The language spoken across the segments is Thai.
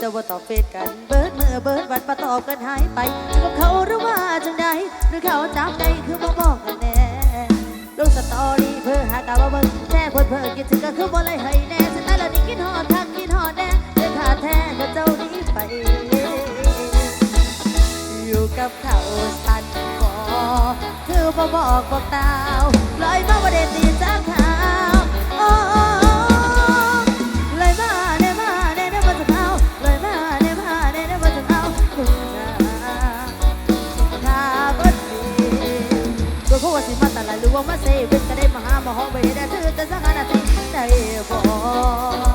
เจ้าบ่ตอบเฟซกัน เบิดเมื่อเบิดวันประตอบกันหายไปอยู่กับเขาหรือว่าจังใดหรือเขาจำบใจคือบ่บอกกันแน่ลกสตอรี่เพื่อหากาว่าเบิ่งแท้คนเพื่อกินถึงก็คือบ่เลยให้แน่สไตล์ละนี่กินหอดทักกินหอดแน่เดือขาแท้กับเจ้านี้ไป อยู่กับเขาสั่นคอคือบ่บอกบอกตาวลอยมาว่าได้ตีสักขาวโอ้ บ่มาเซเว่นก็ได้มหามหาวิทยาลัซื้อจะสักสิ่งใจบ่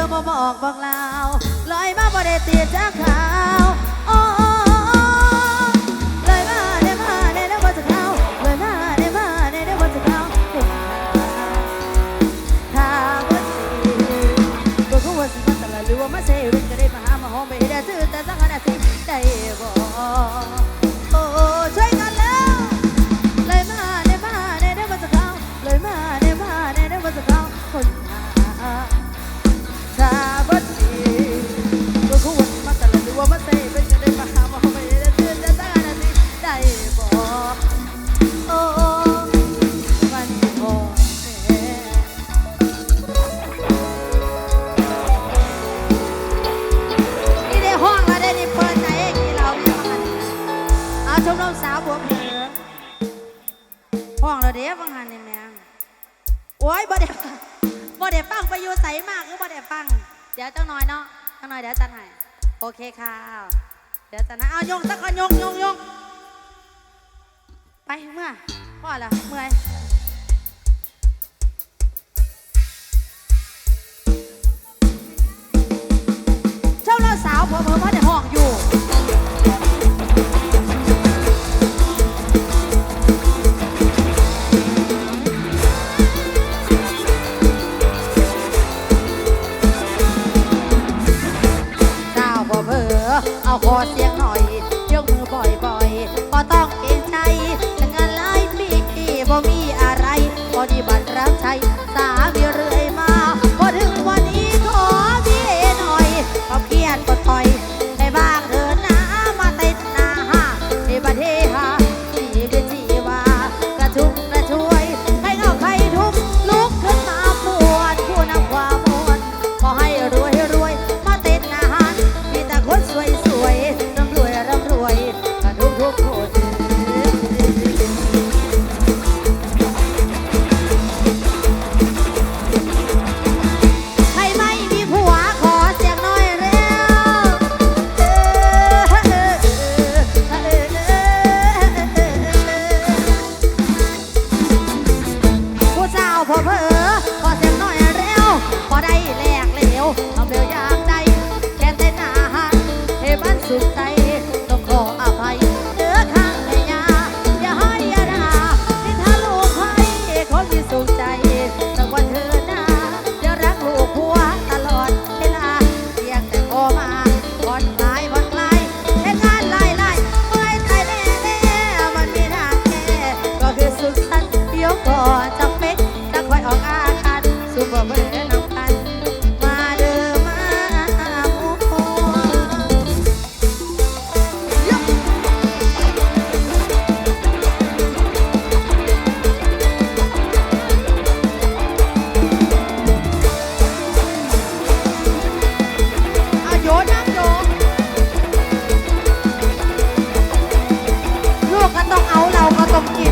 อมาบอกบอกลาลอยมาบ่ได้ตีจ้าขาว เมื่อพ่อละเมื่อยเจ้าเล่าสาวเผลอๆมาในห้องอยู่เอาขอเสียง ริบัติรักใจ Yeah.